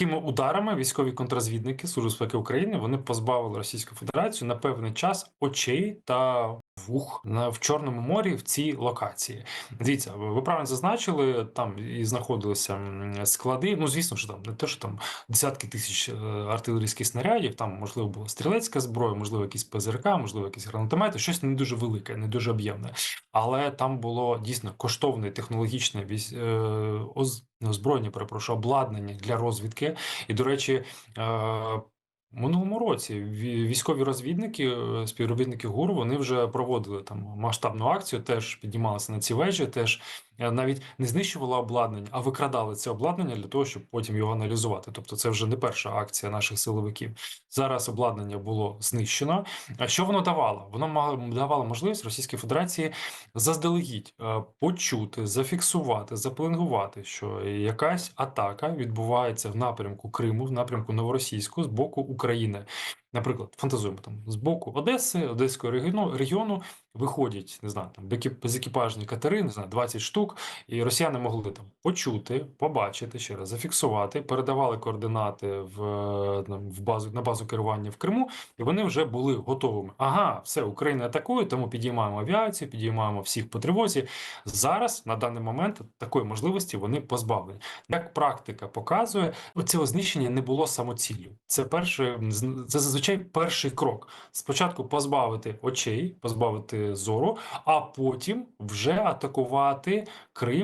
Такими ударами військові контрозвідники Служби безпеки України вони позбавили Російську Федерацію на певний час очей та вух на в Чорному морі в цій локації. Дивіться, ви ви правильно зазначили, там і знаходилися склади. Ну звісно, що там не те, що там десятки тисяч е, артилерійських снарядів. Там можливо була стрілецька зброя, можливо, якісь ПЗРК, можливо, якісь гранатомети, щось не дуже велике, не дуже об'ємне. Але там було дійсно коштовне технологічне військ, е, оз, озброєння, перепрошую, обладнання для розвідки. І, до речі, е, минулому році ві- військові розвідники, е, співробітники ГУР, вони вже проводили там масштабну акцію, теж піднімалися на ці вежі, теж е, навіть не знищували обладнання, а викрадали це обладнання для того, щоб потім його аналізувати. Тобто, це вже не перша акція наших силовиків. Зараз обладнання було знищено. А що воно давало? Воно мало давало можливість Російській Федерації заздалегідь е, почути, зафіксувати, запеленгувати, що якась атака відбувається в напрямку Криму, в напрямку Новоросійську з боку України. України. Наприклад, фантазуємо там з боку Одеси, Одеського регіону, регіону виходять, не знаю, там безекіпажні катери, не знаю, 20 штук, і росіяни могли там почути, побачити ще раз, зафіксувати, передавали координати в, в базу на базу керування в Криму, і вони вже були готовими. Ага, все, Україна атакує, тому підіймаємо авіацію, підіймаємо всіх по тривозі. Зараз на даний момент такої можливості вони позбавлені. Як практика показує, оцього знищення не було самоціллю. Це перше, це зазвичай перший крок. Спочатку позбавити очей, позбавити зору, а потім вже атакувати Крим.